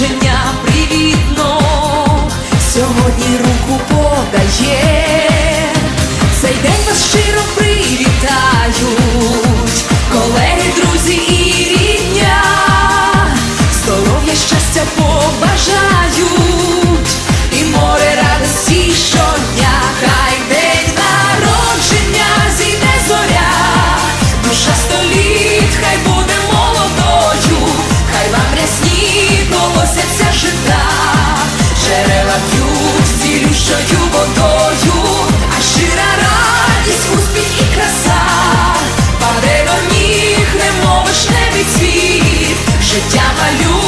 народження привітно, сьогодні руку подає, цей день вас щиро привітають, колеги, друзі і рідня, здоров'я, щастя побажають. Дерева п'ють цілющою водою, а щира радість, успіх і краса, паде до ніг, немовиш небі цвіт, життя малює.